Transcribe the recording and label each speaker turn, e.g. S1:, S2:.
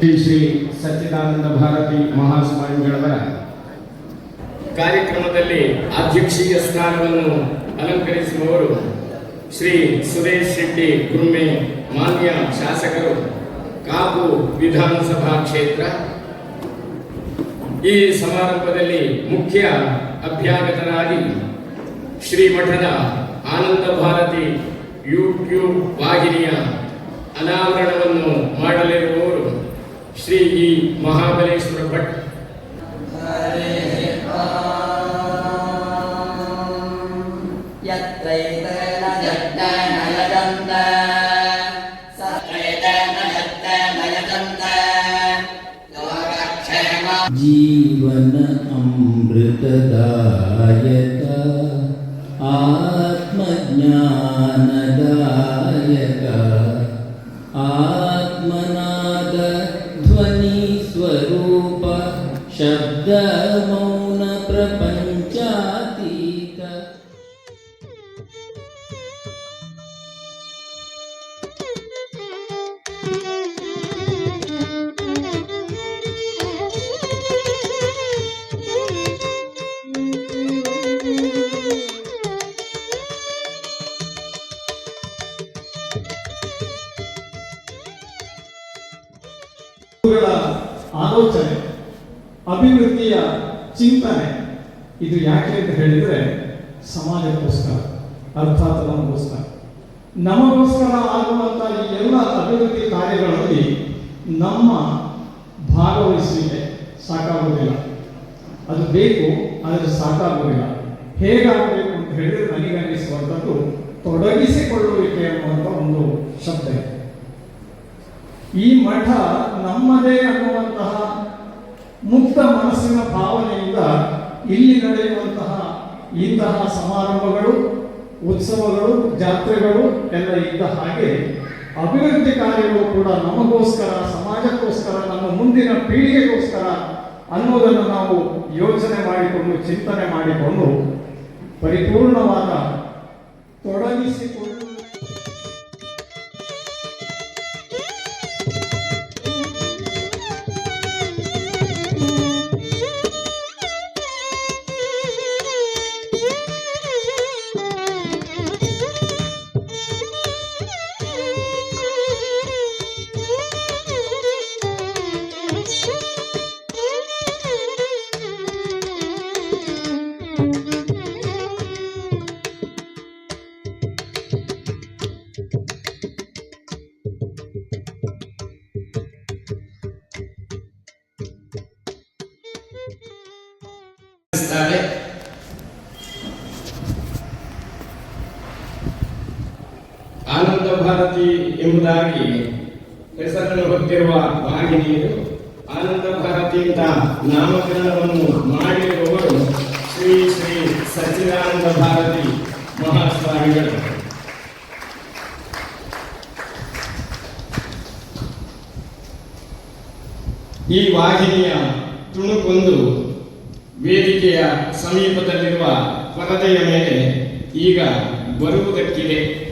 S1: ಶ್ರೀ ಸಚ್ಚಿದಾನಂದ ಭಾರತಿ ಮಹಾಸ್ವಾಮಿಗಳವರ ಕಾರ್ಯಕ್ರಮದಲ್ಲಿ ಅಧ್ಯಕ್ಷೀಯ ಸ್ಥಾನವನ್ನು ಅಲಂಕರಿಸುವವರು ಶ್ರೀ ಸುರೇಶ್ ಶೆಟ್ಟಿ ಕುರ್ಮೆ, ಮಾನ್ಯ ಶಾಸಕರು ಕಾಪು ವಿಧಾನಸಭಾ ಕ್ಷೇತ್ರ. ಈ ಸಮಾರಂಭದಲ್ಲಿ ಮುಖ್ಯ ಅಭ್ಯಾಗತರಾಗಿ ಶ್ರೀಮಠದ ಆನಂದ ಭಾರತಿ ಯೂಟ್ಯೂಬ್ ವಾಹಿನಿಯ ಅನಾವರಣವನ್ನು ಮಾಡಲಿರುವವರು ಶ್ರೀ ಇ ಮಹಾಬಲೇಶ್ವರ ಭಟ್
S2: यत्रैतेन यत्तेन यजन्त सत्रैतेन यत्तेन यजन्त योगक्षेम
S3: जीवन अमृतदायक आत्मज्ञानदायक आत्मनाद शब्दमौन प्रपञ्चातीत
S4: ಇವುಗಳ ಆಲೋಚನೆ ಅಭಿವೃದ್ಧಿಯ ಚಿಂತನೆ. ಇದು ಯಾಕೆ ಅಂತ ಹೇಳಿದ್ರೆ ಸಮಾಜಕ್ಕೋಸ್ಕರ ಅರ್ಥಾತ್ ನಮಗೋಸ್ಕರ ನಮಗೋಸ್ಕರ ಆಗುವಂತ ಈ ಎಲ್ಲ ಅಭಿವೃದ್ಧಿ ಕಾರ್ಯಗಳಲ್ಲಿ ನಮ್ಮ ಭಾಗವಹಿಸಲಿಕ್ಕೆ ಸಾಕಾಗುವುದಿಲ್ಲ ಅದು ಬೇಕು, ಆದರೆ ಸಾಕಾಗುವುದಿಲ್ಲ ಹೇಗಾಗಬೇಕು ಅಂತ ಹೇಳಿದ್ರೆ ನನಗನ್ನಿಸುವಂಥದ್ದು ತೊಡಗಿಸಿಕೊಳ್ಳುವಿಕೆ ಅನ್ನುವಂಥ ಒಂದು ಶಬ್ದ ಈ ಮಠ ನಮ್ಮದೇ ಅನ್ನುವಂತಹ ಮುಕ್ತ ಮನಸ್ಸಿನ ಭಾವನೆಯಿಂದ ಇಲ್ಲಿ ನಡೆಯುವಂತಹ ಇಂತಹ ಸಮಾರಂಭಗಳು, ಉತ್ಸವಗಳು, ಜಾತ್ರೆಗಳು ಎಲ್ಲ ಇದ್ದ ಹಾಗೆ ಅಭಿವೃದ್ಧಿ ಕಾರ್ಯಗಳು ಕೂಡ ನಮಗೋಸ್ಕರ, ಸಮಾಜಕ್ಕೋಸ್ಕರ, ನಮ್ಮ ಮುಂದಿನ ಪೀಳಿಗೆಗೋಸ್ಕರ ಅನ್ನೋದನ್ನು ನಾವು ಯೋಚನೆ ಮಾಡಿಕೊಂಡು, ಚಿಂತನೆ ಮಾಡಿಕೊಂಡು ಪರಿಪೂರ್ಣವಾದ ತೊಡಗಿಸಿಕೊಂಡು
S1: ಎಂಬುದಾಗಿ ಹೆಸರನ್ನು ಹೊತ್ತಿರುವ ಭಾಗಿನಿಯರು ಆನಂದ ಭಾರತಿ ನಾಮಕರಣವನ್ನು ಮಾಡಿರುವವರು ಶ್ರೀ ಶ್ರೀ ಸಚ್ಚಿದಾನಂದ ಭಾರತಿ ಮಹಾಸ್ವಾಮಿಗಳು. ಈ ವಾಹಿನಿಯ ತುಣುಕೊಂದು ವೇದಿಕೆಯ ಸಮೀಪದಲ್ಲಿರುವ ಪರದೆಯ ಮೇಲೆ ಈಗ ಬರುವುದಕ್ಕಿದೆ.